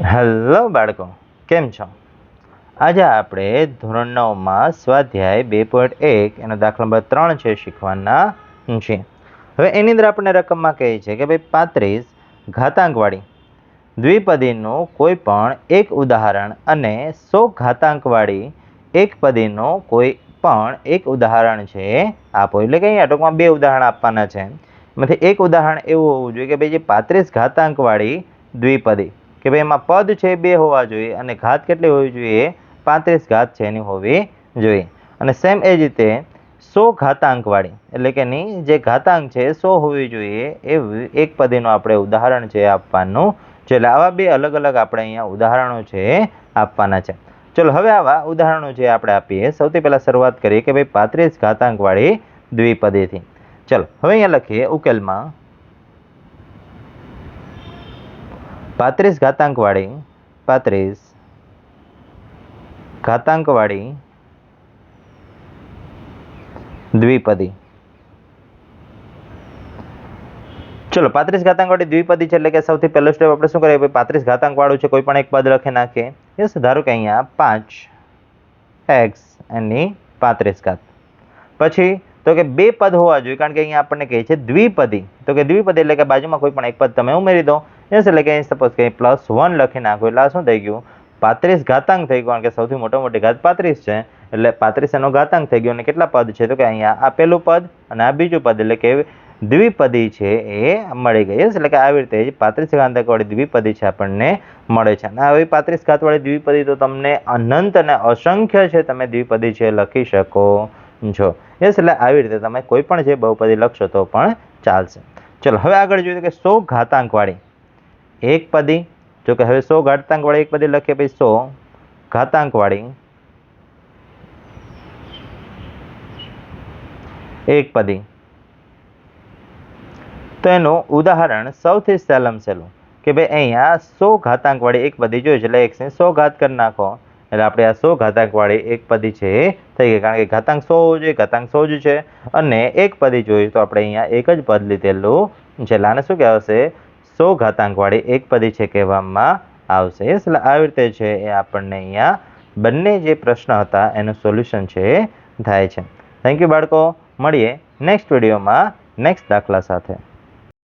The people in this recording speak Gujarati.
હેલો બાળકો, કેમ છો? આજે આપણે ધોરણ નવમાં સ્વાધ્યાય બે પોઈન્ટ એક, એનો દાખલા નંબર ત્રણ છે, શીખવાના છે હવે એની અંદર આપણને રકમમાં કહે છે કે ભાઈ પાંત્રીસ ઘાતાંકવાળી દ્વિપદીનું કોઈ પણ એક ઉદાહરણ અને સો ઘાતાંકવાળી એક પદીનું કોઈ પણ એક ઉદાહરણ છે આપો. એટલે કે અહીંયા ટૂંકમાં બે ઉદાહરણ આપવાના છે. એમાંથી એક ઉદાહરણ એવું હોવું જોઈએ કે ભાઈ જે પાંત્રીસ ઘાતાંકવાળી દ્વિપદી કે ભાઈ એમાં પદ છે બે હોવા જોઈએ અને ઘાત કેટલી હોવી જોઈએ? પાંત્રીસ ઘાત છે એની હોવી જોઈએ. અને સેમ એ જ રીતે સો ઘાતાંકવાળી, એટલે કે એની જે ઘાતાંક છે સો હોવી જોઈએ એ એક પદીનું આપણે ઉદાહરણ છે આપવાનું. છે એટલે આવા બે અલગ અલગ આપણે અહીંયા ઉદાહરણો છે આપવાના છે. ચલો હવે આવા ઉદાહરણો જે આપણે આપીએ, સૌથી પહેલાં શરૂઆત કરીએ કે ભાઈ પાંત્રીસ ઘાતાંકવાળી દ્વિપદીથી. ચલો હવે અહીંયા લખીએ ઉકેલમાં પાંત્રીસ ઘાતાંકવાળી પાંત્રીસ ઘાતાંકવાળી દ્વિપદી. ચલો, પાંત્રીસ ઘાતાંકવાળી દ્વિપદી છે એટલે કે સૌથી પહેલો સ્ટેપ આપણે શું કરીએ? પાંત્રીસ ઘાતાંકવાળું છે કોઈ પણ એક પદ લખી નાખીએ યસ, ધારો કે અહીંયા પાંચ એક્સ એની પાંત્રીસ ઘાત. પછી, તો કે બે પદ હોવા જોઈએ, કારણ કે અહીંયા આપણને કહે છે દ્વિપદી. તો કે દ્વિપદી એટલે કે બાજુમાં કોઈ પણ એક પદ તમે ઉમેરી દો. યસ એટલે કે સપોઝ કે પ્લસ વન લખી નાખો, એટલે શું થઈ ગયું? પાંત્રીસ ઘાતાંક થઈ ગયો, કારણ કે સૌથી મોટા મોટી ઘાત પાંત્રીસ છે. એટલે પાંત્રીસ એનો ઘાતાંક થઈ ગયો, અને કેટલા પદ છે? તો કે અહીંયા આ પહેલું પદ અને આ બીજું પદ, એટલે કે દ્વિપદી છે એ મળી ગઈ. એટલે કે આવી રીતે પાંત્રીસ ઘાતકવાળી દ્વિપદી છે આપણને મળે છે. અને આવી પાંત્રીસ ઘાતવાળી દ્વિપદી તો તમને અનંત અને અસંખ્ય છે, તમે દ્વિપદી છે લખી શકો છો. યસ એટલે આવી રીતે તમે કોઈ પણ જે બહુપદી લખશો તો પણ ચાલશે. ચલો, હવે આગળ જોઈએ કે સો ઘાતાંકવાળી. એક પદી જો કે હવે સો ઘાતાંકવાળી એક પદી લખીએ ભાઈ સો ઘાતાંકવાળી એક પદી. તો એનું ઉદાહરણ સૌથી સહેલમ સહેલું કે ભાઈ અહીંયા સો ઘાતાંકવાળી એક પદી જોઈએ છે, એટલે એકને સો ઘાત કરી નાખો. એટલે આપણે આ સો ઘાતાંકવાળી એક પદી છે થઈ ગઈ, કારણ કે ઘાતાંક સો હોવું જોઈએ, ઘાતાંક સો જ છે. અને એક પદી જોઈએ તો આપણે અહીંયા એક જ પદ લીધેલું છે. એટલે આને શું કહેવાશે? સો ઘાતાંકવાળી એકપદી છે કહેવામાં આવશે. એટલે આવી રીતે છે એ આપણને અહીંયા બંને જે પ્રશ્ન હતા એનું સોલ્યુશન છે થાય છે. થેન્ક યુ બાળકો. મળીએ નેક્સ્ટ વિડીયોમાં નેક્સ્ટ દાખલા સાથે.